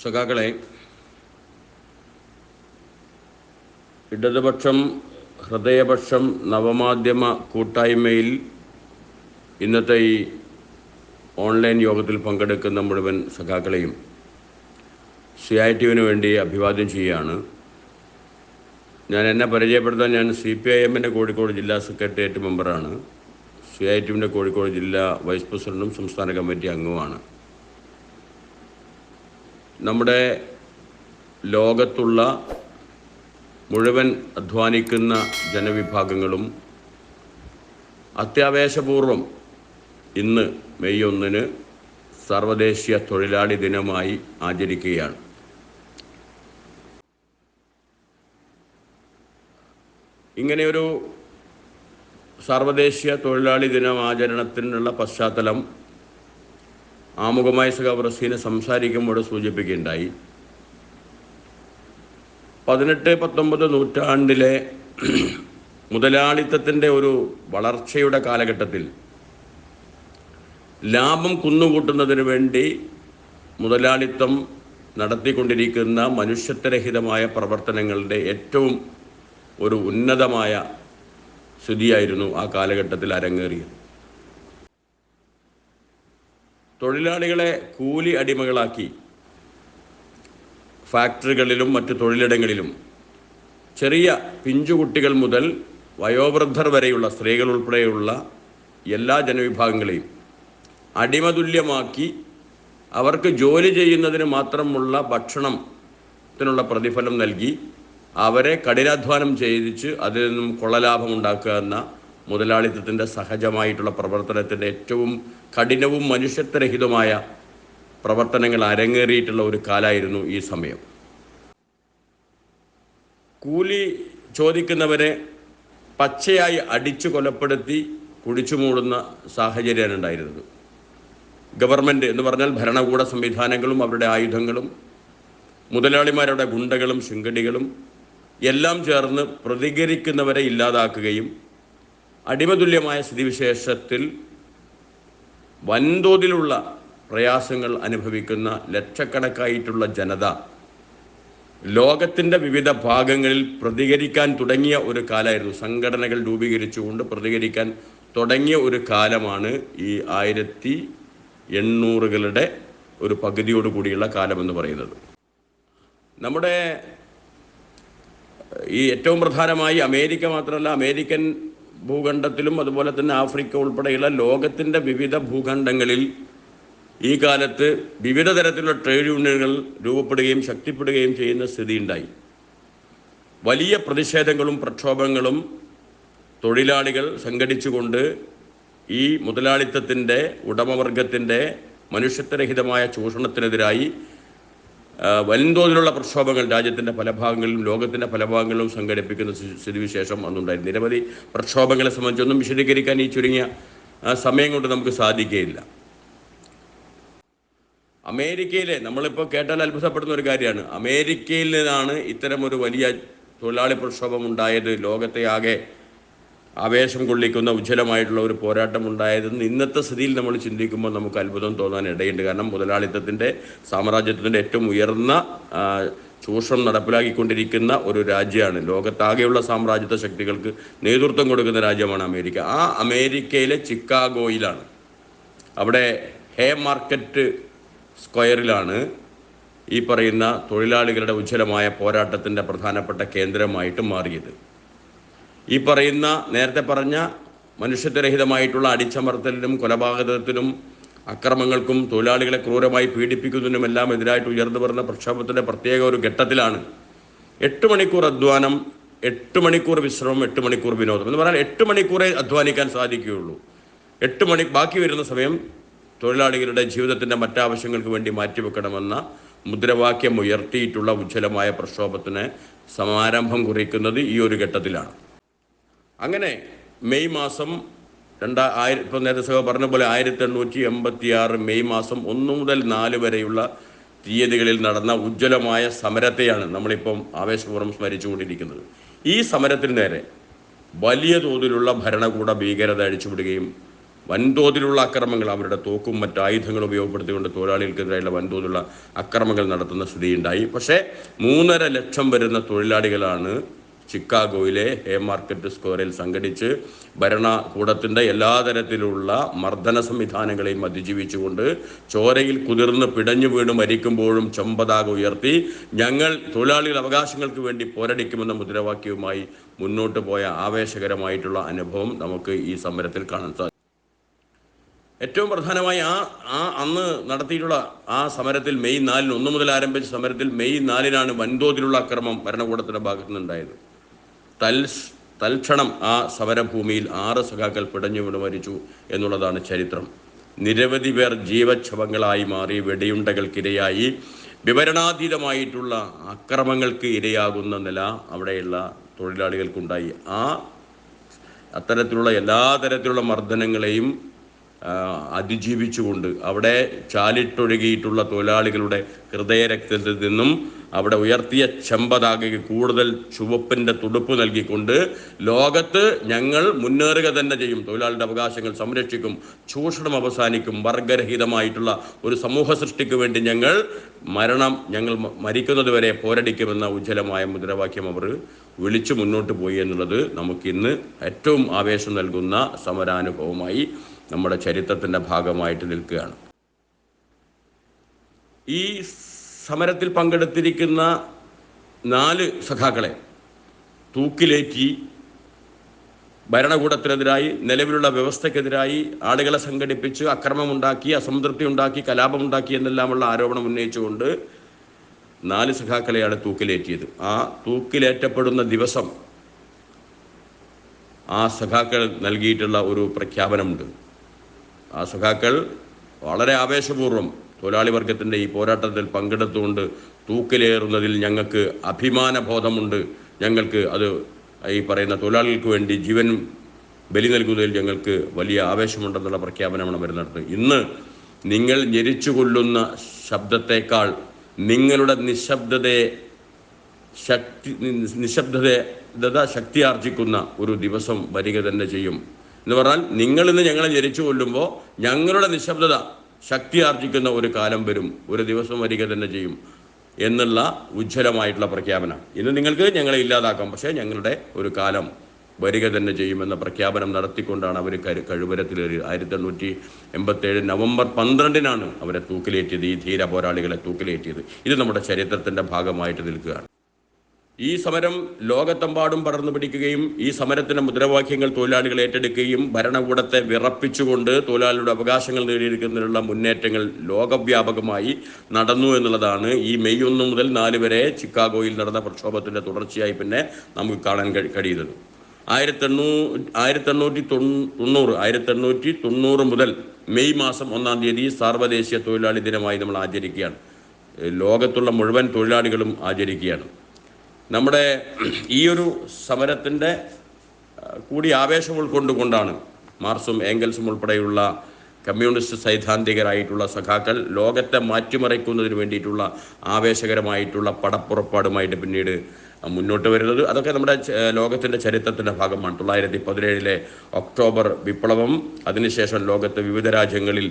സഖാക്കളെ ഇടതുപക്ഷം ഹൃദയപക്ഷം നവമാധ്യമ കൂട്ടായ്മയിൽ ഇന്നത്തെ ഈ ഓൺലൈൻ യോഗത്തിൽ പങ്കെടുക്കുന്ന മുഴുവൻ സഖാക്കളെയും സി ഐ ടിവിന് വേണ്ടി അഭിവാദ്യം ചെയ്യുകയാണ്. ഞാൻ എന്നെ പരിചയപ്പെടുത്താൻ ഞാൻ സി പി ഐ എമ്മിന്റെ കോഴിക്കോട് ജില്ലാ സെക്രട്ടേറിയറ്റ് മെമ്പറാണ്. സി ഐ ടിവിന്റെ കോഴിക്കോട് ജില്ലാ വൈസ് പ്രസിഡന്റും സംസ്ഥാന കമ്മിറ്റി അംഗവുമാണ്. നമ്മുടെ ലോകത്തുള്ള മുഴുവൻ അധ്വാനിക്കുന്ന ജനവിഭാഗങ്ങളും അത്യാവേശപൂർവം ഇന്ന് മെയ് ഒന്നിന് സർവദേശീയ തൊഴിലാളി ദിനമായി ആചരിക്കുകയാണ്. ഇങ്ങനെയൊരു സർവദേശീയ തൊഴിലാളി ദിനം ആചരണത്തിനുള്ള പശ്ചാത്തലം ആമുഖമായി സഖാവ് റസീനെ സംസാരിക്കുമ്പോൾ സൂചിപ്പിക്കുകയുണ്ടായി. പതിനെട്ട് പത്തൊമ്പത് നൂറ്റാണ്ടിലെ മുതലാളിത്തത്തിന്റെ ഒരു വളർച്ചയുടെ കാലഘട്ടത്തിൽ ലാഭം കുന്നുകൂട്ടുന്നതിന് വേണ്ടി മുതലാളിത്തം നടത്തിക്കൊണ്ടിരിക്കുന്ന മനുഷ്യത്വരഹിതമായ പ്രവർത്തനങ്ങളുടെ ഏറ്റവും ഒരു ഉന്നതമായ സ്ഥിതിയായിരുന്നു ആ കാലഘട്ടത്തിൽ അരങ്ങേറിയത്. തൊഴിലാളികളെ കൂലി അടിമകളാക്കി. ഫാക്ടറികളിലും മറ്റ് തൊഴിലിടങ്ങളിലും ചെറിയ പിഞ്ചുകുട്ടികൾ മുതൽ വയോവൃദ്ധർ വരെയുള്ള സ്ത്രീകൾ ഉൾപ്പെടെയുള്ള എല്ലാ ജനവിഭാഗങ്ങളെയും അടിമതുല്യമാക്കി അവർക്ക് ജോലി ചെയ്യുന്നതിന് മാത്രമുള്ള ഭക്ഷണത്തിനുള്ള പ്രതിഫലം നൽകി അവരെ കഠിനാധ്വാനം ചെയ്യിച്ച് അതിൽ നിന്നും കൊള്ളലാഭം ഉണ്ടാക്കുക എന്ന മുതലാളിത്തത്തിന്റെ സഹജമായിട്ടുള്ള പ്രവർത്തനത്തിന്റെ ഏറ്റവും കഠിനവും മനുഷ്യത്വരഹിതമായ പ്രവർത്തനങ്ങൾ അരങ്ങേറിയിട്ടുള്ള ഒരു കാലമായിരുന്നു ഈ സമയം. കൂലി ചോദിക്കുന്നവരെ പച്ചയായി അടിച്ചു കൊലപ്പെടുത്തി കുടിച്ചു മൂടുന്ന സാഹചര്യമാണ് ഉണ്ടായിരുന്നത്. ഗവൺമെന്റ് എന്ന് പറഞ്ഞാൽ ഭരണകൂട സംവിധാനങ്ങളും അവരുടെ ആയുധങ്ങളും മുതലാളിമാരുടെ ഗുണ്ടകളും ശൃംഖടികളും എല്ലാം ചേർന്ന് പ്രതികരിക്കുന്നവരെ ഇല്ലാതാക്കുകയും അടിമതുല്യമായ സ്ഥിതിവിശേഷത്തിൽ വൻതോതിലുള്ള പ്രയാസങ്ങൾ അനുഭവിക്കുന്ന ലക്ഷക്കണക്കായിട്ടുള്ള ജനത ലോകത്തിന്റെ വിവിധ ഭാഗങ്ങളിൽ പ്രതികരിക്കാൻ തുടങ്ങിയ ഒരു കാലമായിരുന്നു. സംഘടനകൾ രൂപീകരിച്ചുകൊണ്ട് പ്രതികരിക്കാൻ തുടങ്ങിയ ഒരു കാലമാണ് ഈ ആയിരത്തി എണ്ണൂറുകളുടെ ഒരു പകുതിയോട് കൂടിയുള്ള കാലമെന്ന് പറയുന്നത്. നമ്മുടെ ഈ ഏറ്റവും പ്രധാനമായി അമേരിക്ക മാത്രമല്ല അമേരിക്കൻ ഭൂഖണ്ഡത്തിലും അതുപോലെ തന്നെ ആഫ്രിക്ക ഉൾപ്പെടെയുള്ള ലോകത്തിന്റെ വിവിധ ഭൂഖണ്ഡങ്ങളിൽ ഈ കാലത്ത് വിവിധ തരത്തിലുള്ള ട്രേഡ് യൂണിയനുകൾ രൂപപ്പെടുകയും ശക്തിപ്പെടുകയും ചെയ്യുന്ന സ്ഥിതി ഉണ്ടായി വലിയ പ്രതിഷേധങ്ങളും പ്രക്ഷോഭങ്ങളും തൊഴിലാളികൾ സംഘടിച്ചുകൊണ്ട് ഈ മുതലാളിത്തത്തിന്റെ ഉടമവർഗത്തിന്റെ മനുഷ്യത്വരഹിതമായ ചൂഷണത്തിനെതിരായി വൻതോതിലുള്ള പ്രക്ഷോഭങ്ങൾ രാജ്യത്തിന്റെ പല ഭാഗങ്ങളിലും ലോകത്തിന്റെ പല ഭാഗങ്ങളിലും സംഘടിപ്പിക്കുന്ന സ്ഥി- സ്ഥിതിവിശേഷം അന്നുണ്ടായിരുന്നു നിരവധി പ്രക്ഷോഭങ്ങളെ സംബന്ധിച്ചൊന്നും വിശദീകരിക്കാൻ ഈ ചുരുങ്ങിയ സമയം കൊണ്ട് നമുക്ക് സാധിക്കുകയില്ല. അമേരിക്കയിലെ നമ്മളിപ്പോൾ കേട്ടാൽ അത്ഭുതപ്പെടുന്ന ഒരു കാര്യമാണ്. അമേരിക്കയിൽ നിന്നാണ് ഇത്തരം ഒരു വലിയ തൊഴിലാളി പ്രക്ഷോഭം ഉണ്ടായത്. ലോകത്തെ ആകെ ആവേശം കൊള്ളിക്കുന്ന ഉജ്ജ്വലമായിട്ടുള്ള ഒരു പോരാട്ടം ഉണ്ടായതെന്ന് ഇന്നത്തെ സ്ഥിതിയിൽ നമ്മൾ ചിന്തിക്കുമ്പോൾ നമുക്ക് അത്ഭുതം തോന്നാൻ ഇടയുണ്ട്. കാരണം മുതലാളിത്തത്തിന്റെ സാമ്രാജ്യത്തിന്റെ ഏറ്റവും ഉയർന്ന ചൂഷണം നടപ്പിലാക്കിക്കൊണ്ടിരിക്കുന്ന ഒരു രാജ്യമാണ്. ലോകത്താകെയുള്ള സാമ്രാജ്യത്വ ശക്തികൾക്ക് നേതൃത്വം കൊടുക്കുന്ന രാജ്യമാണ് അമേരിക്ക. ആ അമേരിക്കയിലെ ചിക്കാഗോയിലാണ്. അവിടെ ഹേ മാർക്കറ്റ് സ്ക്വയറിലാണ് ഈ പറയുന്ന തൊഴിലാളികളുടെ ഉജ്ജ്വലമായ പോരാട്ടത്തിന്റെ പ്രധാനപ്പെട്ട കേന്ദ്രമായിട്ട് മാറിയത്. ഈ പറയുന്ന നേരത്തെ പറഞ്ഞ മനുഷ്യത്വരഹിതമായിട്ടുള്ള അടിച്ചമർത്തലിനും കൊലപാതകത്തിനും അക്രമങ്ങൾക്കും തൊഴിലാളികളെ ക്രൂരമായി പീഡിപ്പിക്കുന്നതിനുമെല്ലാം എതിരായിട്ട് ഉയർന്നു വരുന്ന പ്രക്ഷോഭത്തിന്റെ പ്രത്യേക ഒരു ഘട്ടത്തിലാണ് എട്ട് മണിക്കൂർ അധ്വാനം എട്ട് മണിക്കൂർ വിശ്രമം എട്ട് മണിക്കൂർ വിനോദം എന്ന് പറഞ്ഞാൽ എട്ട് മണിക്കൂറേ അധ്വാനിക്കാൻ സാധിക്കുകയുള്ളൂ. എട്ട് മണി ബാക്കി വരുന്ന സമയം തൊഴിലാളികളുടെ ജീവിതത്തിന്റെ മറ്റാവശ്യങ്ങൾക്ക് വേണ്ടി മാറ്റിവെക്കണമെന്ന മുദ്രാവാക്യം ഉയർത്തിയിട്ടുള്ള ഉജ്ജ്വലമായ പ്രക്ഷോഭത്തിന് സമാരംഭം കുറിക്കുന്നത് ഈ ഒരു ഘട്ടത്തിലാണ്. അങ്ങനെ മെയ് മാസം രണ്ടാ ആയിരം ഇപ്പം നേരത്തെ സഹ പറഞ്ഞ പോലെ ആയിരത്തി എണ്ണൂറ്റി എൺപത്തി ആറ് മെയ് മാസം ഒന്ന് മുതൽ നാല് വരെയുള്ള തീയതികളിൽ നടന്ന ഉജ്ജ്വലമായ സമരത്തെയാണ് നമ്മളിപ്പം ആവേശപൂർവം സ്മരിച്ചുകൊണ്ടിരിക്കുന്നത്. ഈ സമരത്തിന് നേരെ വലിയ തോതിലുള്ള ഭരണകൂട ഭീകരത അഴിച്ചുവിടുകയും വൻതോതിലുള്ള അക്രമങ്ങൾ അവരുടെ തോക്കും മറ്റ് ആയുധങ്ങളും ഉപയോഗപ്പെടുത്തിക്കൊണ്ട് തൊഴിലാളികൾക്കെതിരായുള്ള വൻതോതിലുള്ള അക്രമങ്ങൾ നടത്തുന്ന സ്ഥിതിയുണ്ടായി. പക്ഷേ മൂന്നര ലക്ഷം വരുന്ന തൊഴിലാളികളാണ് ചിക്കാഗോയിലെ ഹേ മാർക്കറ്റ് സ്ക്വയറിൽ സംഘടിച്ച് ഭരണകൂടത്തിന്റെ എല്ലാ തരത്തിലുള്ള മർദ്ദന സംവിധാനങ്ങളെയും അതിജീവിച്ചുകൊണ്ട് ചോരയിൽ കുതിർന്ന് പിടഞ്ഞു വീണ് മരിക്കുമ്പോഴും ചെമ്പതാക ഉയർത്തി ഞങ്ങൾ തൊഴിലാളികളുടെ അവകാശങ്ങൾക്ക് വേണ്ടി പോരടിക്കുമെന്ന മുദ്രാവാക്യവുമായി മുന്നോട്ട് പോയ ആവേശകരമായിട്ടുള്ള അനുഭവം നമുക്ക് ഈ സമരത്തിൽ കാണാൻ സാധിക്കും ഏറ്റവും പ്രധാനമായി ആ ആ അന്ന് നടത്തിയിട്ടുള്ള ആ സമരത്തിൽ മെയ് നാലിന് ഒന്ന് മുതൽ ആരംഭിച്ച സമരത്തിൽ മെയ് നാലിനാണ് വൻതോതിലുള്ള അക്രമം ഭരണകൂടത്തിന്റെ ഭാഗത്തു നിന്നുണ്ടായത് തൽ തൽക്ഷണം ആ സമരഭൂമിയിൽ ആറ് സഖാക്കൾ പിടഞ്ഞു വീണ് മരിച്ചു എന്നുള്ളതാണ് ചരിത്രം. നിരവധി പേർ ജീവച്ഛവങ്ങളായി മാറി വെടിയുണ്ടകൾക്കിരയായി. വിവരണാതീതമായിട്ടുള്ള അക്രമങ്ങൾക്ക് ഇരയാകുന്ന നില അവിടെയുള്ള തൊഴിലാളികൾക്കുണ്ടായി. ആ അത്തരത്തിലുള്ള എല്ലാ തരത്തിലുള്ള മർദ്ദനങ്ങളെയും അതിജീവിച്ചുകൊണ്ട് അവിടെ ചാലിട്ടൊഴുകിയിട്ടുള്ള തൊഴിലാളികളുടെ ഹൃദയരക്തത്തിൽ നിന്നും അവിടെ ഉയർത്തിയ ചെമ്പതാകയ്ക്ക് കൂടുതൽ ചുവപ്പിന്റെ തുടുപ്പ് നൽകിക്കൊണ്ട് ലോകത്ത് ഞങ്ങൾ മുന്നേറുക തന്നെ ചെയ്യും. തൊഴിലാളിയുടെ അവകാശങ്ങൾ സംരക്ഷിക്കും ചൂഷണം അവസാനിക്കും വർഗരഹിതമായിട്ടുള്ള ഒരു സമൂഹ സൃഷ്ടിക്ക് വേണ്ടി ഞങ്ങൾ മരണം ഞങ്ങൾ മരിക്കുന്നതുവരെ മരിക്കുന്നത് വരെ പോരടിക്കുമെന്ന ഉജ്ജ്വലമായ മുദ്രാവാക്യം അവർ വിളിച്ചു മുന്നോട്ട് പോയി എന്നുള്ളത് നമുക്കിന്ന് ഏറ്റവും ആവേശം നൽകുന്ന സമരാനുഭവമായി നമ്മുടെ ചരിത്രത്തിന്റെ ഭാഗമായിട്ട് നിൽക്കുകയാണ്. ഈ സമരത്തിൽ പങ്കെടുത്തിരിക്കുന്ന നാല് സഖാക്കളെ തൂക്കിലേറ്റി ഭരണകൂടത്തിനെതിരായി നിലവിലുള്ള വ്യവസ്ഥക്കെതിരായി ആളുകളെ സംഘടിപ്പിച്ച് അക്രമമുണ്ടാക്കി അസംതൃപ്തി ഉണ്ടാക്കി കലാപമുണ്ടാക്കി എന്നെല്ലാമുള്ള ആരോപണം ഉന്നയിച്ചുകൊണ്ട് നാല് സഖാക്കളെയാണ് തൂക്കിലേറ്റിയത്. ആ തൂക്കിലേറ്റപ്പെടുന്ന ദിവസം ആ സഖാക്കൾ നൽകിയിട്ടുള്ള ഒരു പ്രഖ്യാപനമുണ്ട്. ആ സഖാക്കൾ വളരെ ആവേശപൂർവം തൊഴിലാളി വർഗത്തിന്റെ ഈ പോരാട്ടത്തിൽ പങ്കെടുത്തുകൊണ്ട് തൂക്കിലേറുന്നതിൽ ഞങ്ങൾക്ക് അഭിമാനബോധമുണ്ട്. ഞങ്ങൾക്ക് അത് ഈ പറയുന്ന തൊഴിലാളികൾക്ക് വേണ്ടി ജീവൻ ബലി നൽകുന്നതിൽ ഞങ്ങൾക്ക് വലിയ ആവേശമുണ്ടെന്നുള്ള പ്രഖ്യാപനമാണ് വരുന്നത്. ഇന്ന് നിങ്ങൾ ഞെരിച്ചു കൊല്ലുന്ന ശബ്ദത്തേക്കാൾ നിങ്ങളുടെ നിശബ്ദതയെ ശക്തി നിശബ്ദത ശക്തി ആർജിക്കുന്ന ഒരു ദിവസം വരിക തന്നെ ചെയ്യും. എന്ന് പറഞ്ഞാൽ നിങ്ങൾ ഇന്ന് ഞങ്ങളെ ജനിച്ചു കൊല്ലുമ്പോൾ ഞങ്ങളുടെ നിശബ്ദത ശക്തി ആർജിക്കുന്ന ഒരു കാലം വരും. ഒരു ദിവസം വരിക തന്നെ ചെയ്യും എന്നുള്ള ഉജ്ജ്വലമായിട്ടുള്ള പ്രഖ്യാപനം. ഇന്ന് നിങ്ങൾക്ക് ഞങ്ങളെ ഇല്ലാതാക്കാം. പക്ഷേ ഞങ്ങളുടെ ഒരു കാലം വരിക തന്നെ ചെയ്യുമെന്ന പ്രഖ്യാപനം നടത്തിക്കൊണ്ടാണ് അവർ കരു കഴിവരത്തിലേറിയത് ആയിരത്തി എണ്ണൂറ്റി എൺപത്തേഴ് നവംബർ പന്ത്രണ്ടിനാണ് അവരെ തൂക്കിലേറ്റിയത്. ഈ ധീര പോരാളികളെ തൂക്കിലേറ്റിയത്. ഇത് നമ്മുടെ ചരിത്രത്തിന്റെ ഭാഗമായിട്ട് നിൽക്കുകയാണ്. ഈ സമരം ലോകത്തെമ്പാടും പടർന്നു പിടിക്കുകയും ഈ സമരത്തിന്റെ മുദ്രാവാക്യങ്ങൾ തൊഴിലാളികൾ ഏറ്റെടുക്കുകയും ഭരണകൂടത്തെ വിറപ്പിച്ചുകൊണ്ട് തൊഴിലാളികളുടെ അവകാശങ്ങൾ നേടിയെടുക്കുന്നതിനുള്ള മുന്നേറ്റങ്ങൾ ലോകവ്യാപകമായി നടന്നു എന്നുള്ളതാണ്. ഈ മെയ് ഒന്ന് മുതൽ നാല് വരെ ചിക്കാഗോയിൽ നടന്ന പ്രക്ഷോഭത്തിന്റെ തുടർച്ചയായി പിന്നെ നമുക്ക് കാണാൻ കഴി- കഴിയുന്നത്. ആയിരത്തി എണ്ണൂ തൊണ്ണൂറ് ആയിരത്തി എണ്ണൂറ്റി തൊണ്ണൂറ് മുതൽ മെയ് മാസം ഒന്നാം തീയതി സാർവദേശീയ തൊഴിലാളി ദിനമായി നമ്മൾ ആചരിക്കുകയാണ്. ലോകത്തുള്ള മുഴുവൻ തൊഴിലാളികളും ആചരിക്കുകയാണ്. നമ്മുടെ ഈ ഒരു സമരത്തിന്റെ കൂടി ആവേശം ഉൾക്കൊണ്ടുകൊണ്ടാണ് മാർസും ഏംഗൽസും ഉൾപ്പെടെയുള്ള കമ്മ്യൂണിസ്റ്റ് സൈദ്ധാന്തികരായിട്ടുള്ള സഖാക്കൾ ലോകത്തെ മാറ്റിമറിക്കുന്നതിന് വേണ്ടിയിട്ടുള്ള ആവേശകരമായിട്ടുള്ള പടപ്പുറപ്പാടുമായിട്ട് പിന്നീട് മുന്നോട്ട് വരുന്നത്. അതൊക്കെ നമ്മുടെ ലോകത്തിന്റെ ചരിത്രത്തിന്റെ ഭാഗമാണ്. തൊള്ളായിരത്തി പതിനേഴിലെ ഒക്ടോബർ വിപ്ലവം അതിനുശേഷം ലോകത്തെ വിവിധ രാജ്യങ്ങളിൽ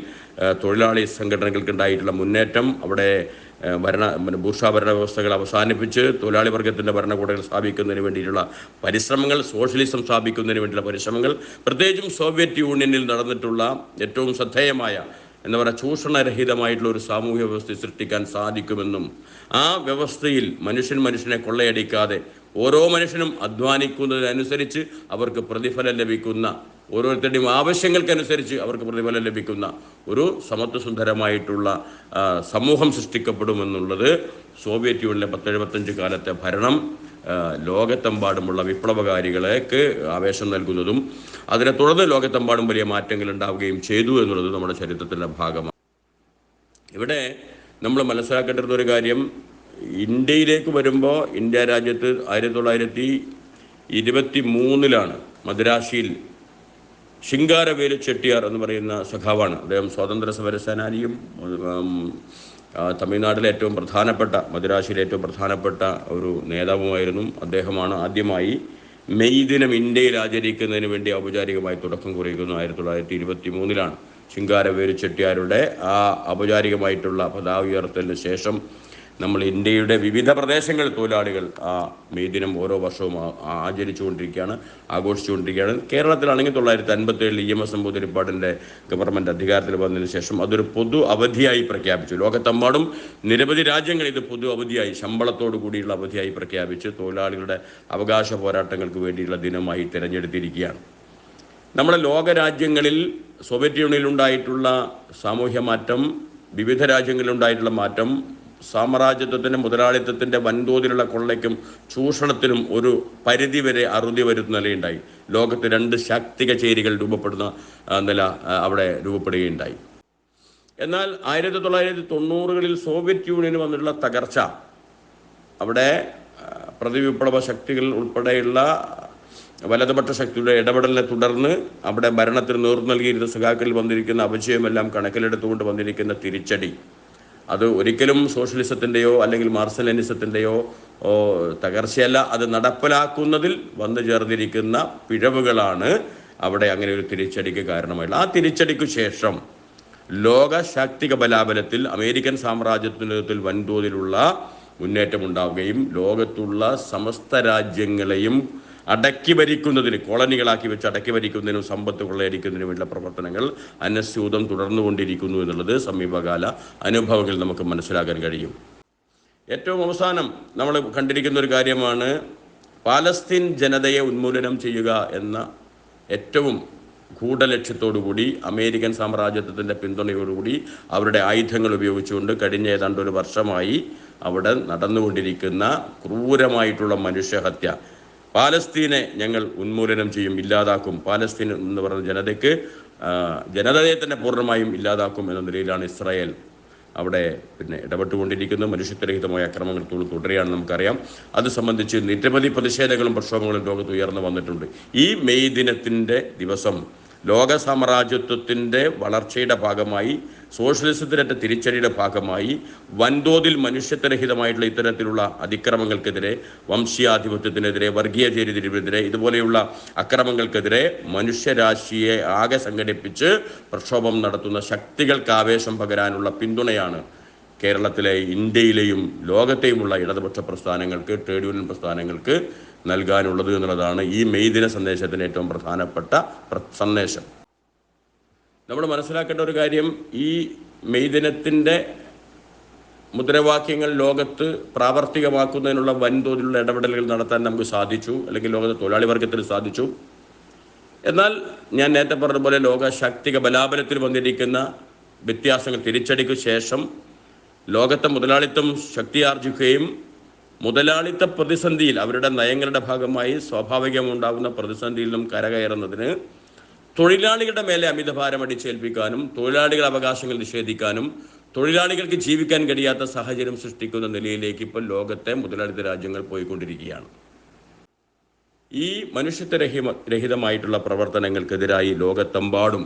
തൊഴിലാളി സംഘടനകൾക്കുണ്ടായിട്ടുള്ള മുന്നേറ്റം അവിടെ ഭരണ പിന്നെ ബൂർഷാ ഭരണ വ്യവസ്ഥകൾ അവസാനിപ്പിച്ച് തൊഴിലാളി വർഗത്തിന്റെ ഭരണകൂടങ്ങൾ സ്ഥാപിക്കുന്നതിന് വേണ്ടിയിട്ടുള്ള പരിശ്രമങ്ങൾ സോഷ്യലിസം സ്ഥാപിക്കുന്നതിന് വേണ്ടിയുള്ള പരിശ്രമങ്ങൾ പ്രത്യേകിച്ചും സോവിയറ്റ് യൂണിയനിൽ നടന്നിട്ടുള്ള ഏറ്റവും ശ്രദ്ധേയമായ എന്താ പറയുക ചൂഷണരഹിതമായിട്ടുള്ള ഒരു സാമൂഹ്യ വ്യവസ്ഥ സൃഷ്ടിക്കാൻ സാധിക്കുമെന്നും ആ വ്യവസ്ഥയിൽ മനുഷ്യൻ മനുഷ്യനെ കൊള്ളയടിക്കാതെ ഓരോ മനുഷ്യനും അധ്വാനിക്കുന്നതിനനുസരിച്ച് അവർക്ക് പ്രതിഫലം ലഭിക്കുന്ന ഓരോരുത്തരുടെയും ആവശ്യങ്ങൾക്കനുസരിച്ച് അവർക്ക് പ്രതിഫലം ലഭിക്കുന്ന ഒരു സമത്വസുന്ദരമായിട്ടുള്ള സമൂഹം സൃഷ്ടിക്കപ്പെടുമെന്നുള്ളത് സോവിയറ്റ് യൂണിയനിലെ പത്തെഴുപത്തഞ്ച് കാലത്തെ ഭരണം ലോകത്തെമ്പാടുമുള്ള വിപ്ലവകാരികളേക്ക് ആവേശം നൽകുന്നതും അതിനെ തുടർന്ന് ലോകത്തെമ്പാടും വലിയ മാറ്റങ്ങൾ ഉണ്ടാവുകയും ചെയ്തു എന്നുള്ളത് നമ്മുടെ ചരിത്രത്തിന്റെ ഭാഗമാണ്. ഇവിടെ നമ്മൾ മനസ്സിലാക്കേണ്ടിരുന്ന ഒരു കാര്യം ഇന്ത്യയിലേക്ക് വരുമ്പോൾ ഇന്ത്യ രാജ്യത്ത് ആയിരത്തി തൊള്ളായിരത്തി ഇരുപത്തി മൂന്നിലാണ് മദ്രാശിയിൽ ശിങ്കാരവേലു ചെട്ടിയാർ എന്ന് പറയുന്ന സഖാവാണ്. അദ്ദേഹം സ്വാതന്ത്ര്യ സമര സേനാനിയും തമിഴ്നാട്ടിലെ ഏറ്റവും പ്രധാനപ്പെട്ട മദുരാശിയിലെ ഏറ്റവും പ്രധാനപ്പെട്ട ഒരു നേതാവുമായിരുന്നു. അദ്ദേഹമാണ് ആദ്യമായി മെയ് ദിനം ഇന്ത്യയിൽ ആചരിക്കുന്നതിന് വേണ്ടി ഔപചാരികമായി തുടക്കം കുറിക്കുന്നു ആയിരത്തി തൊള്ളായിരത്തി ഇരുപത്തി മൂന്നിലാണ് ശിങ്കാരവേലു ചെട്ടിയാരുടെ ആ ഔപചാരികമായിട്ടുള്ള പതാക ഉയർത്തലിന് ശേഷം നമ്മൾ ഇന്ത്യയുടെ വിവിധ പ്രദേശങ്ങളിൽ തൊഴിലാളികൾ ആ മെയ് ദിനം ഓരോ വർഷവും ആചരിച്ചുകൊണ്ടിരിക്കുകയാണ് ആഘോഷിച്ചുകൊണ്ടിരിക്കുകയാണ്. കേരളത്തിലാണെങ്കിൽ തൊള്ളായിരത്തി അൻപത്തി ഏഴിൽ ഇ എം എസ് നമ്പൂതിരിപ്പാടിന്റെ ഗവൺമെന്റ് അധികാരത്തിൽ വന്നതിന് ശേഷം അതൊരു പൊതു അവധിയായി പ്രഖ്യാപിച്ചു. ലോകത്തെമ്പാടും നിരവധി രാജ്യങ്ങൾ ഇത് പൊതു അവധിയായി ശമ്പളത്തോടു കൂടിയുള്ള അവധിയായി പ്രഖ്യാപിച്ച് തൊഴിലാളികളുടെ അവകാശ പോരാട്ടങ്ങൾക്ക് വേണ്ടിയുള്ള ദിനമായി തിരഞ്ഞെടുത്തിരിക്കുകയാണ്. നമ്മുടെ ലോകരാജ്യങ്ങളിൽ സോവിയറ്റ് യൂണിയനിൽ ഉണ്ടായിട്ടുള്ള സാമൂഹ്യ മാറ്റം വിവിധ രാജ്യങ്ങളിലുണ്ടായിട്ടുള്ള മാറ്റം സാമ്രാജ്യത്വത്തിന്റെ മുതലാളിത്തത്തിന്റെ വൻതോതിലുള്ള കൊള്ളയ്ക്കും ചൂഷണത്തിനും ഒരു പരിധിവരെ അറുതി വരുന്ന നിലയുണ്ടായി. ലോകത്ത് രണ്ട് ശാക്തിക ചേരികൾ രൂപപ്പെടുന്ന നില അവിടെ രൂപപ്പെടുകയുണ്ടായി. എന്നാൽ ആയിരത്തി തൊള്ളായിരത്തി തൊണ്ണൂറുകളിൽ സോവിയറ്റ് യൂണിയന് വന്നിട്ടുള്ള തകർച്ച അവിടെ പ്രതിവിപ്ലവ ശക്തികൾ ഉൾപ്പെടെയുള്ള വലതുപക്ഷ ശക്തിയുടെ ഇടപെടലിനെ തുടർന്ന് അവിടെ ഭരണത്തിന് നേർ നൽകിയിരുന്ന സഖാക്കളിൽ വന്നിരിക്കുന്ന അപജയമെല്ലാം കണക്കിലെടുത്തുകൊണ്ട് വന്നിരിക്കുന്ന തിരിച്ചടി. അത് ഒരിക്കലും സോഷ്യലിസത്തിന്റെയോ അല്ലെങ്കിൽ മാർസലിനിസത്തിന്റെയോ തകർച്ചയല്ല. അത് നടപ്പിലാക്കുന്നതിൽ വന്നു ചേർന്നിരിക്കുന്ന പിഴവുകളാണ് അവിടെ അങ്ങനെ ഒരു തിരിച്ചടിക്ക് കാരണമായിട്ടുള്ളത്. ആ തിരിച്ചടിക്ക് ശേഷം ലോക ശാക്തിക ബലാബലത്തിൽ അമേരിക്കൻ സാമ്രാജ്യത്തിൽ വൻതോതിലുള്ള മുന്നേറ്റം ഉണ്ടാവുകയും ലോകത്തുള്ള സമസ്ത രാജ്യങ്ങളെയും അടക്കി ഭരിക്കുന്നതിന് കോളനികളാക്കി വെച്ച് അടക്കി ഭരിക്കുന്നതിനും സമ്പത്ത് കൊള്ളയടിക്കുന്നതിനും വേണ്ട പ്രവർത്തനങ്ങൾ അനസ്യൂതം തുടർന്നുകൊണ്ടിരിക്കുന്നു എന്നുള്ളത് സമീപകാല അനുഭവങ്ങളിൽ നമുക്ക് മനസ്സിലാക്കാൻ കഴിയും. ഏറ്റവും അവസാനം നമ്മൾ കണ്ടിരിക്കുന്ന ഒരു കാര്യമാണ് പാലസ്തീൻ ജനതയെ ഉന്മൂലനം ചെയ്യുക എന്ന ഏറ്റവും കൂടി അമേരിക്കൻ സാമ്രാജ്യത്വത്തിന്റെ പിന്തുണയോടുകൂടി അവരുടെ ആയുധങ്ങൾ ഉപയോഗിച്ചുകൊണ്ട് കഴിഞ്ഞ ഏതാണ്ട് ഒരു വർഷമായി അവിടെ നടന്നുകൊണ്ടിരിക്കുന്ന ക്രൂരമായിട്ടുള്ള മനുഷ്യഹത്യ. പാലസ്തീനെ ഞങ്ങൾ ഉന്മൂലനം ചെയ്യും ഇല്ലാതാക്കും. പാലസ്തീൻ എന്ന് പറഞ്ഞ ജനതയ്ക്ക് ജനതയെ തന്നെ പൂർണമായും ഇല്ലാതാക്കും എന്ന നിലയിലാണ് ഇസ്രായേൽ അവിടെ പിന്നെ ഇടപെട്ടുകൊണ്ടിരിക്കുന്നത്. മനുഷ്യത്വരഹിതമായ അക്രമങ്ങൾ തു- തുടരുകയാണ് നമുക്കറിയാം. അത് സംബന്ധിച്ച് നിരവധി പ്രതിഷേധങ്ങളും പ്രക്ഷോഭങ്ങളും ലോകത്ത് ഉയർന്നു വന്നിട്ടുണ്ട്. ഈ മെയ് ദിനത്തിന്റെ ദിവസം ലോക സാമ്രാജ്യത്വത്തിന്റെ വളർച്ചയുടെ ഭാഗമായി സോഷ്യലിസത്തിന്റെ തിരിച്ചടിയുടെ ഭാഗമായി വൻതോതിൽ മനുഷ്യത്വരഹിതമായിട്ടുള്ള ഇത്തരത്തിലുള്ള അതിക്രമങ്ങൾക്കെതിരെ വംശീയാധിപത്യത്തിനെതിരെ വർഗീയ ചേരിതിരിവിനെതിരെ ഇതുപോലെയുള്ള അക്രമങ്ങൾക്കെതിരെ മനുഷ്യരാശിയെ ആകെ സംഘടിപ്പിച്ച് പ്രക്ഷോഭം നടത്തുന്ന ശക്തികൾക്ക് ആവേശം പകരാനുള്ള പിന്തുണയാണ് കേരളത്തിലെ ഇന്ത്യയിലെയും ലോകത്തെയുമുള്ള ഇടതുപക്ഷ പ്രസ്ഥാനങ്ങൾക്ക് ട്രേഡ് യൂണിയൻ പ്രസ്ഥാനങ്ങൾക്ക് നൽകാനുള്ളത് എന്നുള്ളതാണ് ഈ മെയ് ദിന സന്ദേശത്തിന് ഏറ്റവും പ്രധാനപ്പെട്ട പ്ര- സന്ദേശം. നമ്മൾ മനസ്സിലാക്കേണ്ട ഒരു കാര്യം ഈ മെയ് ദിനത്തിന്റെ മുദ്രാവാക്യങ്ങൾ ലോകത്ത് പ്രാവർത്തികമാക്കുന്നതിനുള്ള വൻതോതിലുള്ള ഇടപെടലുകൾ നടത്താൻ നമുക്ക് സാധിച്ചു അല്ലെങ്കിൽ ലോകത്തെ തൊഴിലാളി വർഗത്തിന് സാധിച്ചു. എന്നാൽ ഞാൻ നേരത്തെ പറഞ്ഞതുപോലെ ലോക ശാക്തിക ബലാബലത്തിൽ വന്നിരിക്കുന്ന വ്യത്യാസങ്ങൾ തിരിച്ചടിക്ക് ശേഷം ലോകത്തെ മുതലാളിത്തം ശക്തിയാർജിക്കുകയും മുതലാളിത്ത പ്രതിസന്ധിയിൽ അവരുടെ നയങ്ങളുടെ ഭാഗമായി സ്വാഭാവികമുണ്ടാകുന്ന പ്രതിസന്ധിയിലും കരകയറുന്നതിന് തൊഴിലാളികളുടെ മേലെ അമിതഭാരം അടിച്ചേൽപ്പിക്കാനും തൊഴിലാളികളുടെ അവകാശങ്ങൾ നിഷേധിക്കാനും തൊഴിലാളികൾക്ക് ജീവിക്കാൻ കഴിയാത്ത സാഹചര്യം സൃഷ്ടിക്കുന്ന നിലയിലേക്ക് ഇപ്പോൾ ലോകത്തെ മുതലാളിത്ത രാജ്യങ്ങൾ പോയിക്കൊണ്ടിരിക്കുകയാണ്. ഈ മനുഷ്യത്വരഹിമ രഹിതമായിട്ടുള്ള പ്രവർത്തനങ്ങൾക്കെതിരായി ലോകത്തെമ്പാടും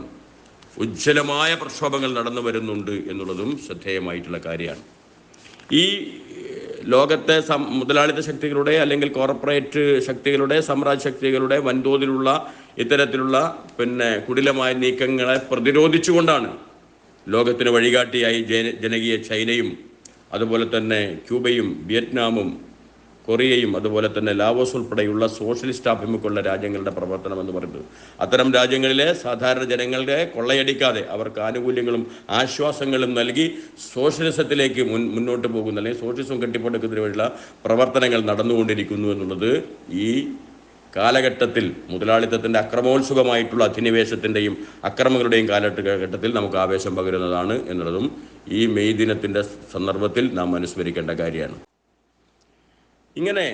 ഉജ്ജ്വലമായ പ്രക്ഷോഭങ്ങൾ നടന്നു വരുന്നുണ്ട് എന്നുള്ളതും ശ്രദ്ധേയമായിട്ടുള്ള കാര്യമാണ്. ഈ ലോകത്തെ മുതലാളിത്ത ശക്തികളുടെ അല്ലെങ്കിൽ കോർപ്പറേറ്റ് ശക്തികളുടെ സാമ്രാജ്യ ശക്തികളുടെ വൻതോതിലുള്ള ഇത്തരത്തിലുള്ള പിന്നെ കുടിലമായ നീക്കങ്ങളെ പ്രതിരോധിച്ചുകൊണ്ടാണ് ലോകത്തിന് വഴികാട്ടിയായി ജന ജനകീയ ചൈനയും അതുപോലെ തന്നെ ക്യൂബയും വിയറ്റ്നാമും കൊറിയയും അതുപോലെ തന്നെ ലാവോസ് ഉൾപ്പെടെയുള്ള സോഷ്യലിസ്റ്റ് ആഭിമുഖ്യമുള്ള രാജ്യങ്ങളുടെ പ്രവർത്തനം എന്ന് പറയുന്നത്. അത്തരം രാജ്യങ്ങളിലെ സാധാരണ ജനങ്ങളുടെ കൊള്ളയടിക്കാതെ അവർക്ക് ആനുകൂല്യങ്ങളും ആശ്വാസങ്ങളും നൽകി സോഷ്യലിസത്തിലേക്ക് മുൻ മുന്നോട്ട് പോകുന്ന അല്ലെങ്കിൽ സോഷ്യലിസം കെട്ടിപ്പടുക്കുന്നതിന് വേണ്ടിയുള്ള പ്രവർത്തനങ്ങൾ നടന്നുകൊണ്ടിരിക്കുന്നു എന്നുള്ളത് ഈ കാലഘട്ടത്തിൽ മുതലാളിത്തത്തിന്റെ അക്രമോത്സുകമായിട്ടുള്ള അധിനിവേശത്തിന്റെയും അക്രമങ്ങളുടെയും കാലഘട്ടത്തിൽ നമുക്ക് ആവേശം പകരുന്നതാണ് എന്നുള്ളതും ഈ മെയ് ദിനത്തിന്റെ സന്ദർഭത്തിൽ നാം അനുസ്മരിക്കേണ്ട കാര്യമാണ്. ഇങ്ങനെ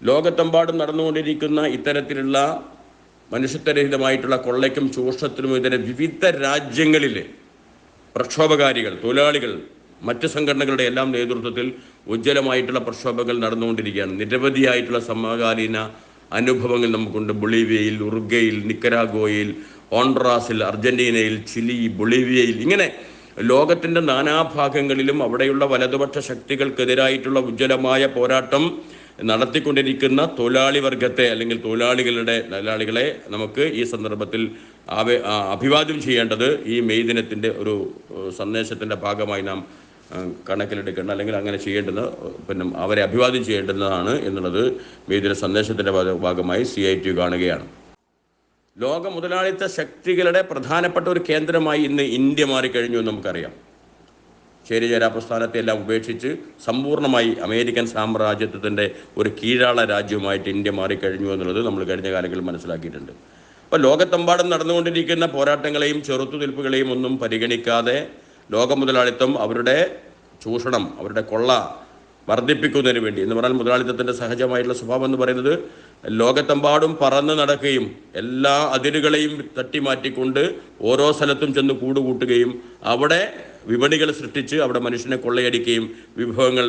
ലോകത്തെമ്പാടും നടന്നുകൊണ്ടിരിക്കുന്ന ഇത്തരത്തിലുള്ള മനുഷ്യത്വരഹിതമായിട്ടുള്ള കൊള്ളയ്ക്കും ചൂഷണത്തിനും ഇതര വിവിധ രാജ്യങ്ങളിലെ പ്രക്ഷോഭകാരികൾ തൊഴിലാളികൾ മറ്റ് സംഘടനകളുടെ എല്ലാം നേതൃത്വത്തിൽ ഉജ്ജ്വലമായിട്ടുള്ള പ്രക്ഷോഭങ്ങൾ നടന്നുകൊണ്ടിരിക്കുകയാണ്. നിരവധിയായിട്ടുള്ള സമകാലീന അനുഭവങ്ങൾ നമുക്കുണ്ട്. ബൊളീവിയയിൽ ഉറുഗയിൽ നിക്കരാഗോയിൽ ഹോൺഡ്രാസിൽ അർജന്റീനയിൽ ചിലി ബൊളീവിയയിൽ ഇങ്ങനെ ലോകത്തിന്റെ നാനാഭാഗങ്ങളിലും അവിടെയുള്ള വലതുപക്ഷ ശക്തികൾക്കെതിരായിട്ടുള്ള ഉജ്ജ്വലമായ പോരാട്ടം നടത്തിക്കൊണ്ടിരിക്കുന്ന തൊഴിലാളി വർഗത്തെ അല്ലെങ്കിൽ തൊഴിലാളികളുടെ തൊഴിലാളികളെ നമുക്ക് ഈ സന്ദർഭത്തിൽ അഭിവാദ്യം ചെയ്യേണ്ടത് ഈ മെയ് ദിനത്തിന്റെ ഒരു സന്ദേശത്തിന്റെ ഭാഗമായി നാം കണക്കിലെടുക്കേണ്ട അല്ലെങ്കിൽ അങ്ങനെ ചെയ്യേണ്ടത് പിന്നെ അവരെ അഭിവാദ്യം ചെയ്യേണ്ടുന്നതാണ് എന്നുള്ളത് ദിന സന്ദേശത്തിന്റെ ഭാഗമായി സി ഐ ടി കാണുകയാണ്. ലോക മുതലാളിത്ത ശക്തികളുടെ പ്രധാനപ്പെട്ട ഒരു കേന്ദ്രമായി ഇന്ന് ഇന്ത്യ മാറിക്കഴിഞ്ഞു എന്ന് നമുക്കറിയാം. ചേരിചേരാ പ്രസ്ഥാനത്തെ എല്ലാം ഉപേക്ഷിച്ച് സമ്പൂർണമായി അമേരിക്കൻ സാമ്രാജ്യത്വത്തിന്റെ ഒരു കീഴാള രാജ്യമായിട്ട് ഇന്ത്യ മാറിക്കഴിഞ്ഞു എന്നുള്ളത് നമ്മൾ കഴിഞ്ഞ കാലങ്ങളിൽ മനസ്സിലാക്കിയിട്ടുണ്ട്. അപ്പോൾ ലോകത്തെമ്പാടും നടന്നുകൊണ്ടിരിക്കുന്ന പോരാട്ടങ്ങളെയും ചെറുത്തുനിൽപ്പുകളെയും ഒന്നും പരിഗണിക്കാതെ ലോക മുതലാളിത്തം അവരുടെ ചൂഷണം അവരുടെ കൊള്ള വർദ്ധിപ്പിക്കുന്നതിന് വേണ്ടി എന്ന് പറഞ്ഞാൽ മുതലാളിത്തത്തിന്റെ സഹജമായിട്ടുള്ള സ്വഭാവം എന്ന് പറയുന്നത് ലോകത്തെമ്പാടും പറന്ന് നടക്കുകയും എല്ലാ അതിരുകളെയും തട്ടിമാറ്റിക്കൊണ്ട് ഓരോ സ്ഥലത്തും ചെന്ന് കൂടുകൂട്ടുകയും അവിടെ വിപണികൾ സൃഷ്ടിച്ച് അവിടെ മനുഷ്യനെ കൊള്ളയടിക്കുകയും വിഭവങ്ങൾ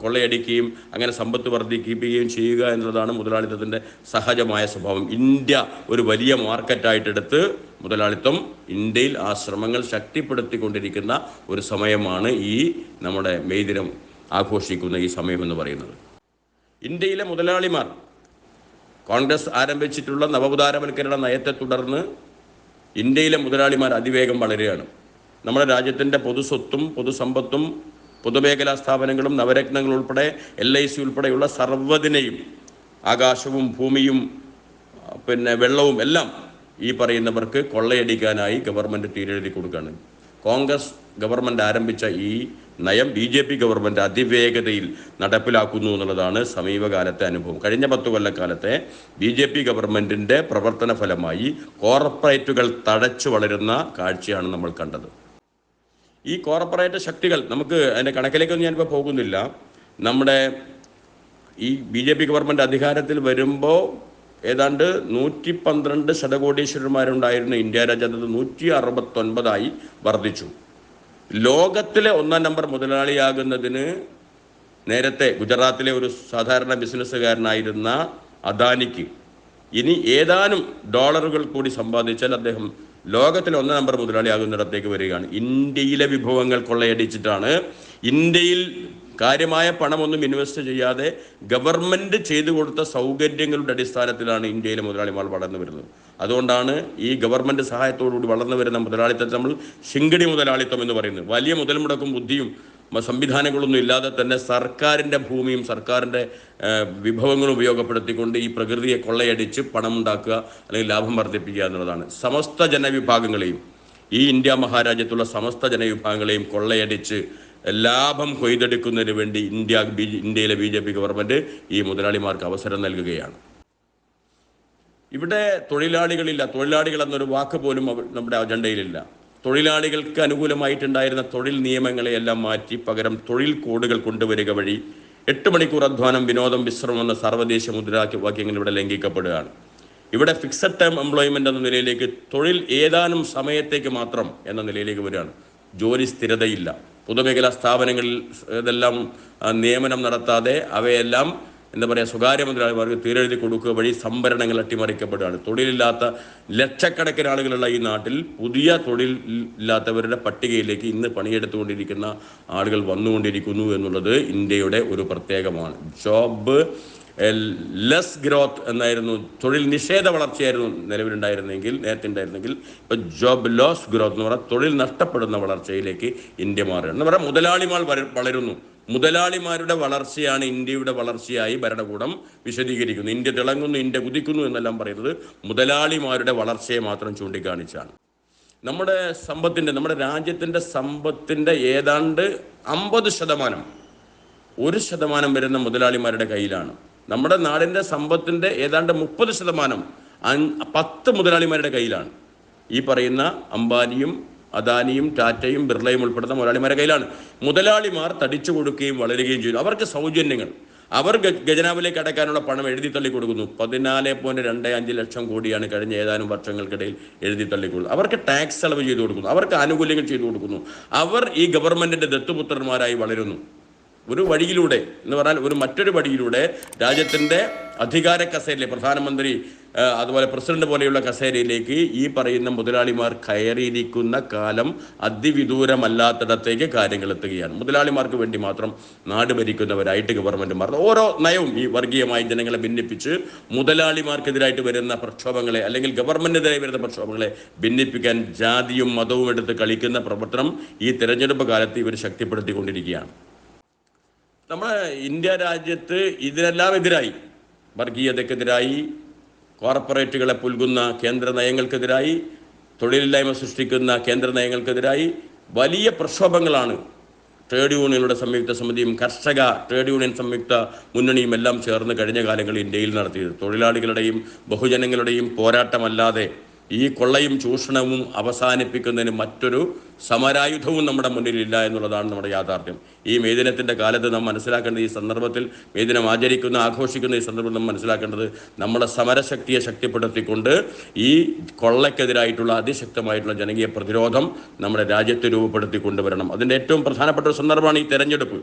കൊള്ളയടിക്കുകയും അങ്ങനെ സമ്പത്ത് വർദ്ധിപ്പിക്കുകയും ചെയ്യുക എന്നുള്ളതാണ് മുതലാളിത്തത്തിന്റെ സഹജമായ സ്വഭാവം. ഇന്ത്യ ഒരു വലിയ മാർക്കറ്റായിട്ടെടുത്ത് മുതലാളിത്തം ഇന്ത്യയിൽ ആ ശ്രമങ്ങൾ ശക്തിപ്പെടുത്തിക്കൊണ്ടിരിക്കുന്ന ഒരു സമയമാണ് ഈ നമ്മുടെ മെയ് ദിനം ആഘോഷിക്കുന്ന ഈ സമയമെന്ന് പറയുന്നത്. ഇന്ത്യയിലെ മുതലാളിമാർ കോൺഗ്രസ് ആരംഭിച്ചിട്ടുള്ള നവോദാരവൽക്കരണ നയത്തെ തുടർന്ന് ഇന്ത്യയിലെ മുതലാളിമാർ അതിവേഗം വളരുകയാണ്. നമ്മുടെ രാജ്യത്തിന്റെ പൊതുസ്വത്തും പൊതുസമ്പത്തും പൊതുമേഖലാ സ്ഥാപനങ്ങളും നവരത്നങ്ങൾ ഉൾപ്പെടെ എൽ ഐ സി ഉൾപ്പെടെയുള്ള സർവതിനെയും ആകാശവും ഭൂമിയും പിന്നെ വെള്ളവും എല്ലാം ഈ പറയുന്നവർക്ക് കൊള്ളയടിക്കാനായി ഗവൺമെന്റ് തീരെഴുതി കൊടുക്കുകയാണ്. കോൺഗ്രസ് ഗവൺമെന്റ് ആരംഭിച്ച ഈ നയം ബി ജെ പി ഗവൺമെന്റ് അതിവേഗതയിൽ നടപ്പിലാക്കുന്നു എന്നുള്ളതാണ് സമീപകാലത്തെ അനുഭവം. കഴിഞ്ഞ പത്ത് കൊല്ലക്കാലത്തെ ബി ജെ പി ഗവൺമെന്റിന്റെ പ്രവർത്തന ഫലമായി കോർപ്പറേറ്റുകൾ തടച്ചു വളരുന്ന കാഴ്ചയാണ് നമ്മൾ കണ്ടത്. ഈ കോർപ്പറേറ്റ് ശക്തികൾ നമുക്ക് അതിന്റെ കണക്കിലേക്കൊന്നും ഞാനിപ്പോൾ പോകുന്നില്ല. നമ്മുടെ ഈ ബി ജെ പി ഗവൺമെന്റ് അധികാരത്തിൽ വരുമ്പോൾ ഏതാണ്ട് നൂറ്റി പന്ത്രണ്ട് ശതകോടീശ്വരന്മാരുണ്ടായിരുന്ന ഇന്ത്യ രാജ്യത്ത് നൂറ്റി അറുപത്തൊൻപതായി വർദ്ധിച്ചു. ലോകത്തിലെ ഒന്നാം നമ്പർ മുതലാളിയാകുന്നതിന് നേരത്തെ ഗുജറാത്തിലെ ഒരു സാധാരണ ബിസിനസ്സുകാരനായിരുന്ന അദാനിക്ക് ഇനി ഏതാനും ഡോളറുകൾ കൂടി സമ്പാദിച്ചാൽ അദ്ദേഹം ലോകത്തിലെ ഒന്നാം നമ്പർ മുതലാളിയാകുന്നിടത്തേക്ക് വരികയാണ്. ഇന്ത്യയിലെ വിഭവങ്ങൾ കൊള്ളയടിച്ചിട്ടാണ്. ഇന്ത്യയിൽ കാര്യമായ പണമൊന്നും ഇൻവെസ്റ്റ് ചെയ്യാതെ ഗവൺമെന്റ് ചെയ്തു കൊടുത്ത സൗകര്യങ്ങളുടെ അടിസ്ഥാനത്തിലാണ് ഇന്ത്യയിലെ മുതലാളിമാർ വളർന്നു വരുന്നത്. അതുകൊണ്ടാണ് ഈ ഗവൺമെന്റ് സഹായത്തോടുകൂടി വളർന്നു വരുന്ന മുതലാളിത്തത്തെ നമ്മൾ ശിങ്കടി മുതലാളിത്തം എന്ന് പറയുന്നത്. വലിയ മുതൽ മുടക്കും ബുദ്ധിയും സംവിധാനങ്ങളൊന്നും ഇല്ലാതെ തന്നെ സർക്കാരിന്റെ ഭൂമിയും സർക്കാരിന്റെ വിഭവങ്ങളും ഉപയോഗപ്പെടുത്തിക്കൊണ്ട് ഈ പ്രകൃതിയെ കൊള്ളയടിച്ച് പണം ഉണ്ടാക്കുക അല്ലെങ്കിൽ ലാഭം വർദ്ധിപ്പിക്കുക എന്നുള്ളതാണ്. സമസ്ത ജനവിഭാഗങ്ങളെയും ഈ ഇന്ത്യ മഹാരാജ്യത്തുള്ള സമസ്ത ജനവിഭാഗങ്ങളെയും കൊള്ളയടിച്ച് ലാഭം കൊയ്തെടുക്കുന്നതിന് വേണ്ടി ഇന്ത്യ ബി ഇന്ത്യയിലെ ബി ജെ പി ഗവൺമെന്റ് ഈ മുതലാളിമാർക്ക് അവസരം നൽകുകയാണ്. ഇവിടെ തൊഴിലാളികളില്ല. തൊഴിലാളികൾ എന്നൊരു വാക്ക് പോലും നമ്മുടെ അജണ്ടയിലില്ല. തൊഴിലാളികൾക്ക് അനുകൂലമായിട്ടുണ്ടായിരുന്ന തൊഴിൽ നിയമങ്ങളെ എല്ലാം മാറ്റി പകരം തൊഴിൽ കോഡുകൾ കൊണ്ടുവരിക വഴി എട്ട് മണിക്കൂർ അധ്വാനം വിനോദം വിശ്രമം എന്ന സർവദേശീയ മുദ്രാവാക്യങ്ങൾ ഇവിടെ ലംഘിക്കപ്പെടുകയാണ്. ഇവിടെ ഫിക്സഡ് ടൈം എംപ്ലോയ്മെന്റ് എന്ന നിലയിലേക്ക് തൊഴിൽ ഏതാനും സമയത്തേക്ക് മാത്രം എന്ന നിലയിലേക്ക് വരികയാണ്. ജോലി സ്ഥിരതയില്ല. പൊതുമേഖലാ സ്ഥാപനങ്ങളിൽ ഇതെല്ലാം നിയമനം നടത്താതെ അവയെല്ലാം എന്താ പറയുക സ്വകാര്യ മുതലാളിമാർക്ക് തീരെഴുതി കൊടുക്കുക വഴി സംഭരണങ്ങൾ അട്ടിമറിക്കപ്പെടുകയാണ്. തൊഴിലില്ലാത്ത ലക്ഷക്കണക്കിന് ആളുകളുള്ള ഈ നാട്ടിൽ പുതിയ തൊഴിൽ ഇല്ലാത്തവരുടെ പട്ടികയിലേക്ക് ഇന്ന് പണിയെടുത്തുകൊണ്ടിരിക്കുന്ന ആളുകൾ വന്നുകൊണ്ടിരിക്കുന്നു എന്നുള്ളത് ഇന്ത്യയുടെ ഒരു പ്രത്യേകമാണ്. ജോബ് ലെസ് ഗ്രോത്ത് എന്നായിരുന്നു തൊഴിൽ നിഷേധ വളർച്ചയായിരുന്നു നിലവിലുണ്ടായിരുന്നെങ്കിൽ നേരത്തെ ഉണ്ടായിരുന്നെങ്കിൽ ഇപ്പോൾ ജോബ് ലോസ് ഗ്രോത്ത് എന്ന് പറഞ്ഞാൽ തൊഴിൽ നഷ്ടപ്പെടുന്ന വളർച്ചയിലേക്ക് ഇന്ത്യ മാറുകയാണ്. എന്ന് പറഞ്ഞാൽ മുതലാളിമാർ വള- വളരുന്നു. മുതലാളിമാരുടെ വളർച്ചയാണ് ഇന്ത്യയുടെ വളർച്ചയായി ഭരണകൂടം വിശദീകരിക്കുന്നു. ഇന്ത്യ തിളങ്ങുന്നു ഇന്ത്യ കുതിക്കുന്നു എന്നെല്ലാം പറയുന്നത് മുതലാളിമാരുടെ വളർച്ചയെ മാത്രം ചൂണ്ടിക്കാണിച്ചാണ്. നമ്മുടെ സമ്പത്തിന്റെ നമ്മുടെ രാജ്യത്തിന്റെ സമ്പത്തിന്റെ ഏതാണ്ട് അമ്പത് ശതമാനം ഒരു ശതമാനം വരുന്ന മുതലാളിമാരുടെ കയ്യിലാണ്. നമ്മുടെ നാടിന്റെ സമ്പത്തിന്റെ ഏതാണ്ട് മുപ്പത് ശതമാനം പത്ത് മുതലാളിമാരുടെ കയ്യിലാണ്. ഈ പറയുന്ന അംബാനിയും അദാനിയും ടാറ്റയും ബിർളയും ഉൾപ്പെടുന്ന മുതലാളിമാരുടെ കയ്യിലാണ്. മുതലാളിമാർ തടിച്ചു കൊടുക്കുകയും വളരുകയും ചെയ്യുന്നു. അവർക്ക് സൗജന്യങ്ങൾ. അവർ ഖജനാവിലേക്ക് അടയ്ക്കാനുള്ള പണം എഴുതി തള്ളി കൊടുക്കുന്നു പതിനാല് പോയിന്റ് രണ്ട് അഞ്ച് ലക്ഷം കോടിയാണ് കഴിഞ്ഞ ഏതാനും വർഷങ്ങൾക്കിടയിൽ എഴുതി തള്ളിക്കൊടുക്കുന്നത്. അവർക്ക് ടാക്സ് അളവ് ചെയ്തു കൊടുക്കുന്നു. അവർക്ക് ആനുകൂല്യങ്ങൾ ചെയ്തു കൊടുക്കുന്നു. അവർ ഈ ഗവൺമെന്റിന്റെ ദത്തുപുത്രന്മാരായി വളരുന്നു. ഒരു വഴിയിലൂടെ എന്ന് പറഞ്ഞാൽ ഒരു മറ്റൊരു വഴിയിലൂടെ രാജ്യത്തിന്റെ അധികാര കസേരയിലെ പ്രധാനമന്ത്രി അതുപോലെ പ്രസിഡന്റ് പോലെയുള്ള കസേരയിലേക്ക് ഈ പറയുന്ന മുതലാളിമാർ കയറിയിരിക്കുന്ന കാലം അതിവിദൂരമല്ലാത്തിടത്തേക്ക് കാര്യങ്ങൾ എത്തുകയാണ്. മുതലാളിമാർക്ക് വേണ്ടി മാത്രം നാട് ഭരിക്കുന്നവരായിട്ട് ഗവൺമെന്റ് മാറുന്നു. ഓരോ നയവും ഈ വർഗീയമായി ജനങ്ങളെ ഭിന്നിപ്പിച്ച് മുതലാളിമാർക്കെതിരായിട്ട് വരുന്ന പ്രക്ഷോഭങ്ങളെ അല്ലെങ്കിൽ ഗവൺമെന്റിനെതിരെ വരുന്ന പ്രക്ഷോഭങ്ങളെ ഭിന്നിപ്പിക്കാൻ ജാതിയും മതവും എടുത്ത് കളിക്കുന്ന പ്രവർത്തനം ഈ തെരഞ്ഞെടുപ്പ് കാലത്ത് ഇവർ ശക്തിപ്പെടുത്തിക്കൊണ്ടിരിക്കുകയാണ്. നമ്മുടെ ഇന്ത്യ രാജ്യത്ത് ഇതിനെല്ലാം എതിരായി. വർഗീയതക്കെതിരായി കോർപ്പറേറ്റുകളെ പുൽകുന്ന കേന്ദ്ര നയങ്ങൾക്കെതിരായി തൊഴിലില്ലായ്മ സൃഷ്ടിക്കുന്ന കേന്ദ്ര നയങ്ങൾക്കെതിരായി വലിയ പ്രക്ഷോഭങ്ങളാണ് ട്രേഡ് യൂണിയനുടെ സംയുക്ത സമിതിയും കർഷക ട്രേഡ് യൂണിയൻ സംയുക്ത മുന്നണിയും എല്ലാം ചേർന്ന് കഴിഞ്ഞ കാലങ്ങളിൽ ഇന്ത്യയിൽ നടത്തിയത്. തൊഴിലാളികളുടെയും ബഹുജനങ്ങളുടെയും പോരാട്ടമല്ലാതെ ഈ കൊള്ളയും ചൂഷണവും അവസാനിപ്പിക്കുന്നതിന് മറ്റൊരു സമരായുധവും നമ്മുടെ മുന്നിലില്ല എന്നുള്ളതാണ് നമ്മുടെ യാഥാർത്ഥ്യം. ഈ മേദിനത്തിന്റെ കാലത്ത് നാം മനസ്സിലാക്കേണ്ട ഈ സന്ദർഭത്തിൽ മേദിനം ആചരിക്കുന്ന ആഘോഷിക്കുന്ന ഈ സന്ദർഭത്തിൽ നാം മനസ്സിലാക്കേണ്ടത് നമ്മുടെ സമരശക്തിയെ ശക്തിപ്പെടുത്തിക്കൊണ്ട് ഈ കൊള്ളയ്ക്കെതിരായിട്ടുള്ള അതിശക്തമായിട്ടുള്ള ജനകീയ പ്രതിരോധം നമ്മുടെ രാജ്യത്ത് രൂപപ്പെടുത്തി കൊണ്ടുവരണം അതിന്റെ ഏറ്റവും പ്രധാനപ്പെട്ട ഒരു സന്ദർഭമാണ് ഈ തെരഞ്ഞെടുപ്പ്.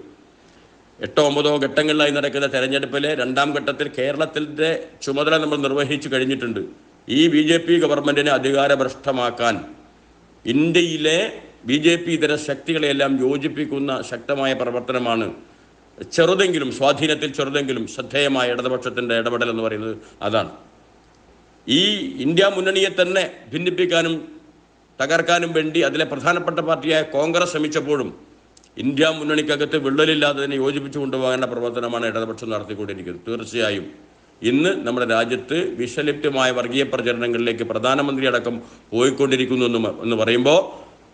എട്ടോ ഒമ്പതോ ഘട്ടങ്ങളിലായി നടക്കുന്ന തെരഞ്ഞെടുപ്പിലെ രണ്ടാം ഘട്ടത്തിൽ കേരളത്തിന്റെ ചുമതല നമ്മൾ നിർവഹിച്ചു കഴിഞ്ഞിട്ടുണ്ട്. ഈ ബി ജെ പി ഗവൺമെന്റിനെ അധികാരഭ്രഷ്ടമാക്കാൻ ഇന്ത്യയിലെ ബി ജെ പി ഇതര ശക്തികളെയെല്ലാം യോജിപ്പിക്കുന്ന ശക്തമായ പ്രവർത്തനമാണ് ചെറുതെങ്കിലും സ്വാധീനത്തിൽ ചെറുതെങ്കിലും ശ്രദ്ധേയമായ ഇടതുപക്ഷത്തിന്റെ ഇടപെടൽ എന്ന് പറയുന്നത് അതാണ്. ഈ ഇന്ത്യ മുന്നണിയെ തന്നെ ഭിന്നിപ്പിക്കാനും തകർക്കാനും വേണ്ടി അതിലെ പ്രധാനപ്പെട്ട പാർട്ടിയായ കോൺഗ്രസ് ശ്രമിച്ചപ്പോഴും ഇന്ത്യ മുന്നണിക്കകത്ത് വിള്ളലില്ലാതെ തന്നെ യോജിപ്പിച്ചു കൊണ്ടുപോകേണ്ട പ്രവർത്തനമാണ് ഇടതുപക്ഷം നടത്തിക്കൊണ്ടിരിക്കുന്നത്. തീർച്ചയായും ഇന്ന് നമ്മുടെ രാജ്യത്ത് വിഷലിപ്തമായ വർഗീയ പ്രചരണങ്ങളിലേക്ക് പ്രധാനമന്ത്രി അടക്കം പോയിക്കൊണ്ടിരിക്കുന്നു എന്ന് എന്ന് പറയുമ്പോൾ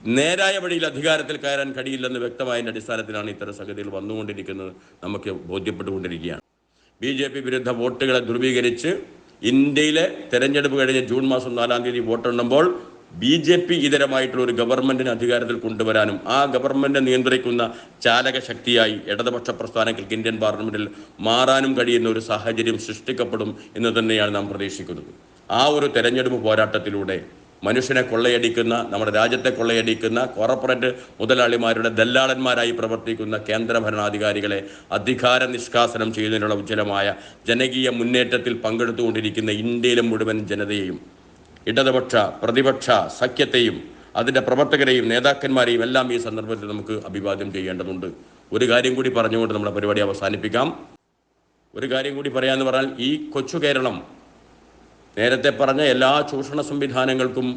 നേരായ വഴിയിൽ അധികാരത്തിൽ കയറാൻ കഴിയില്ലെന്ന് വ്യക്തമായതിന്റെ അടിസ്ഥാനത്തിലാണ് ഇത്തരം സംഗതികൾ വന്നുകൊണ്ടിരിക്കുന്നത്. നമുക്ക് ബോധ്യപ്പെട്ടുകൊണ്ടിരിക്കുകയാണ്. ബി ജെ പി വിരുദ്ധ വോട്ടുകളെ ധ്രുവീകരിച്ച് ഇന്ത്യയിലെ തെരഞ്ഞെടുപ്പ് കഴിഞ്ഞ് ജൂൺ മാസം നാലാം തീയതി വോട്ടെണ്ണുമ്പോൾ ബി ജെ പി ഇതരമായിട്ടുള്ള ഒരു ഗവൺമെന്റിനെ അധികാരത്തിൽ കൊണ്ടുവരാനും ആ ഗവൺമെന്റിനെ നിയന്ത്രിക്കുന്ന ചാലക ശക്തിയായി ഇടതുപക്ഷ പ്രസ്ഥാനങ്ങൾക്ക് ഇന്ത്യൻ പാർലമെന്റിൽ മാറാനും കഴിയുന്ന ഒരു സാഹചര്യം സൃഷ്ടിക്കപ്പെടും എന്ന് തന്നെയാണ് നാം പ്രതീക്ഷിക്കുന്നത്. ആ ഒരു തെരഞ്ഞെടുപ്പ് പോരാട്ടത്തിലൂടെ മനുഷ്യനെ കൊള്ളയടിക്കുന്ന നമ്മുടെ രാജ്യത്തെ കൊള്ളയടിക്കുന്ന കോർപ്പറേറ്റ് മുതലാളിമാരുടെ ദല്ലാളന്മാരായി പ്രവർത്തിക്കുന്ന കേന്ദ്ര ഭരണാധികാരികളെ അധികാര നിഷ്കാസനം ചെയ്യുന്നതിനുള്ള ഉജ്ജ്വലമായ ജനകീയ മുന്നേറ്റത്തിൽ പങ്കെടുത്തുകൊണ്ടിരിക്കുന്ന ഇന്ത്യയിലെ മുഴുവൻ ജനതയെയും ഇടതുപക്ഷ പ്രതിപക്ഷ സഖ്യത്തെയും അതിന്റെ പ്രവർത്തകരെയും നേതാക്കന്മാരെയും എല്ലാം ഈ സന്ദർഭത്തിൽ നമുക്ക് അഭിവാദ്യം ചെയ്യേണ്ടതുണ്ട്. ഒരു കാര്യം കൂടി പറഞ്ഞുകൊണ്ട് നമ്മുടെ പരിപാടി അവസാനിപ്പിക്കാം. ഒരു കാര്യം കൂടി പറയാമെന്ന് പറഞ്ഞാൽ ഈ കൊച്ചു കേരളം നേരത്തെ പറഞ്ഞ എല്ലാ ചൂഷണ സംവിധാനങ്ങൾക്കും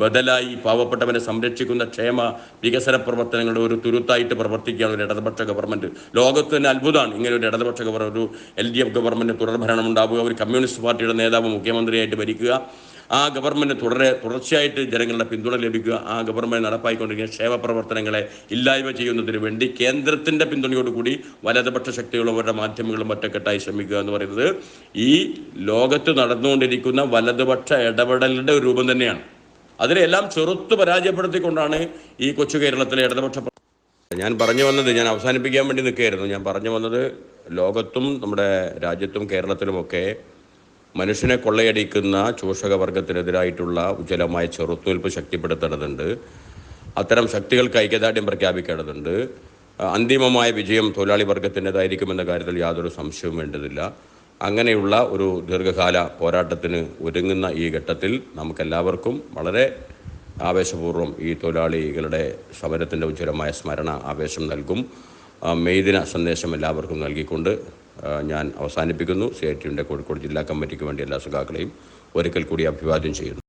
ബദലായി പാവപ്പെട്ടവനെ സംരക്ഷിക്കുന്ന ക്ഷേമ വികസന പ്രവർത്തനങ്ങളുടെ ഒരു തുരുത്തായിട്ട് പ്രവർത്തിക്കുകയാണ് ഒരു ഇടതുപക്ഷ ഗവൺമെന്റ് ലോകത്ത് തന്നെ അത്ഭുതമാണ് ഇങ്ങനെ ഒരു ഇടതുപക്ഷ ഗവൺമെന്റ് ഒരു എൽ ഡി എഫ് ഗവൺമെന്റ് തുടർഭരണം ഉണ്ടാവുക ഒരു കമ്മ്യൂണിസ്റ്റ് പാർട്ടിയുടെ നേതാവ് മുഖ്യമന്ത്രിയായിട്ട് ഭരിക്കുക ആ ഗവൺമെന്റ് തുടരെ തുടർച്ചയായിട്ട് ജനങ്ങളുടെ പിന്തുണ ലഭിക്കുക ആ ഗവൺമെന്റ് നടപ്പായിക്കൊണ്ടിരിക്കുന്ന ക്ഷേമ പ്രവർത്തനങ്ങളെ ഇല്ലായ്മ ചെയ്യുന്നതിന് വേണ്ടി കേന്ദ്രത്തിന്റെ പിന്തുണയോടുകൂടി വലതുപക്ഷ ശക്തികളും അവരുടെ മാധ്യമങ്ങളും ഒറ്റക്കെട്ടായി ശ്രമിക്കുക എന്ന് പറയുന്നത് ഈ ലോകത്ത് നടന്നുകൊണ്ടിരിക്കുന്ന വലതുപക്ഷ ഇടപെടലിന്റെ ഒരു രൂപം തന്നെയാണ്. അതിനെല്ലാം ചെറുത്ത് പരാജയപ്പെടുത്തിക്കൊണ്ടാണ് ഈ കൊച്ചു കേരളത്തിലെ ഇടതുപക്ഷ ഞാൻ പറഞ്ഞു വന്നത് ഞാൻ അവസാനിപ്പിക്കാൻ വേണ്ടി നിൽക്കുകയായിരുന്നു. ഞാൻ പറഞ്ഞു വന്നത് ലോകത്തും നമ്മുടെ രാജ്യത്തും കേരളത്തിലുമൊക്കെ മനുഷ്യനെ കൊള്ളയടിക്കുന്ന ചൂഷക വർഗത്തിനെതിരായിട്ടുള്ള ഉജ്ജ്വലമായ ചെറുത്തുവൽപ്പ് ശക്തിപ്പെടുത്തേണ്ടതുണ്ട്. അത്തരം ശക്തികൾക്ക് ഐക്യദാർഢ്യം പ്രഖ്യാപിക്കേണ്ടതുണ്ട്. അന്തിമമായ വിജയം തൊഴിലാളി വർഗത്തിന്റെതായിരിക്കുമെന്ന കാര്യത്തിൽ യാതൊരു സംശയവും വേണ്ടതില്ല. അങ്ങനെയുള്ള ഒരു ദീർഘകാല പോരാട്ടത്തിന് ഒരുങ്ങുന്ന ഈ ഘട്ടത്തിൽ നമുക്കെല്ലാവർക്കും വളരെ ആവേശപൂർവം ഈ തൊഴിലാളികളുടെ സമരത്തിന്റെ ഉജ്ജ്വലമായ സ്മരണ ആവേശം നൽകും. മെയ്ദിന മെയ് ദിന സന്ദേശം എല്ലാവർക്കും നൽകിക്കൊണ്ട് ഞാൻ അവസാനിപ്പിക്കുന്നു. സി ഐ ടിയുടെ കോഴിക്കോട് ജില്ലാ കമ്മിറ്റിക്ക് വേണ്ടി എല്ലാ സുഖാക്കളെയും ഒരിക്കൽ കൂടി അഭിവാദ്യം ചെയ്യുന്നു.